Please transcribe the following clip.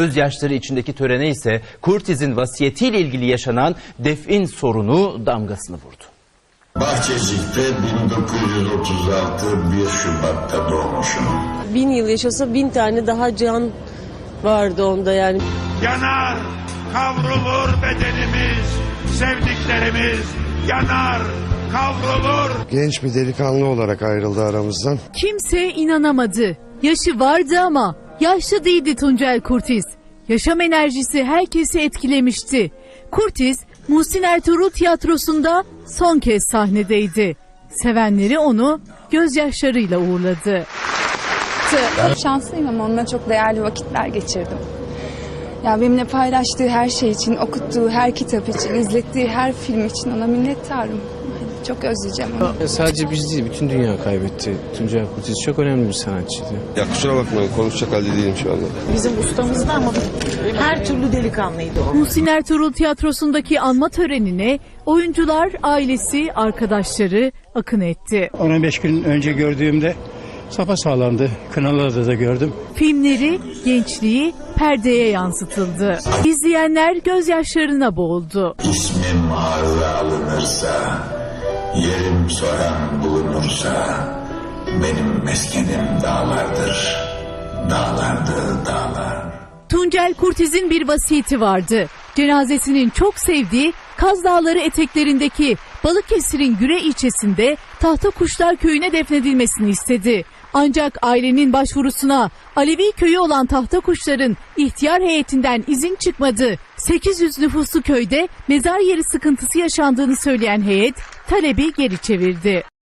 Gözyaşları içindeki törene ise Kurtiz'in vasiyetiyle ilgili yaşanan defin sorunu damgasını vurdu. Bahçecik'te 1936 1 Şubat'ta doğmuşum. bin yıl yaşasa bin tane daha can vardı onda yani. Yanar, kavrulur bedenimiz, sevdiklerimiz yanar, kavrulur. Genç bir delikanlı olarak ayrıldı aramızdan. Kimse inanamadı. Yaşı vardı ama yaşlı değildi Tuncel Kurtiz. Yaşam enerjisi herkesi etkilemişti. Kurtiz, Muhsin Ertuğrul tiyatrosunda son kez sahnedeydi. Sevenleri onu gözyaşlarıyla uğurladı. Şanslıyım ama onunla çok değerli vakitler geçirdim. Ya benimle paylaştığı her şey için, okuttuğu her kitap için, izlettiği her film için ona minnettarım. Çok özleyeceğim onu. Sadece biz değil, bütün dünya kaybetti. Tuncay Kurtiz çok önemli bir sanatçıydı. Ya kusura bakmayın konuşacak halde değilim şu anda. Bizim ustamızdı ama her türlü delikanlıydı o. Muhsin Ertuğrul tiyatrosundaki anma törenine oyuncular, ailesi, arkadaşları akın etti. 15 gün önce gördüğümde sapa sağlandı. Kınalı'da da gördüm. Filmleri, gençliği perdeye yansıtıldı. İzleyenler gözyaşlarına boğuldu. İsmim ağza alınırsa, yerim soran bulunursa, benim meskenim dağlardır. Dağlardır dağlar. Tuncel Kurtiz'in bir vasiyeti vardı. Cenazesinin çok sevdiği Kaz Dağları eteklerindeki Balıkesir'in Güre ilçesinde Tahta Kuşlar Köyü'ne defnedilmesini istedi. Ancak ailenin başvurusuna Alevi köyü olan Tahta Kuşlar'ın ihtiyar heyetinden izin çıkmadı. 800 nüfuslu köyde mezar yeri sıkıntısı yaşandığını söyleyen heyet talebi geri çevirdi.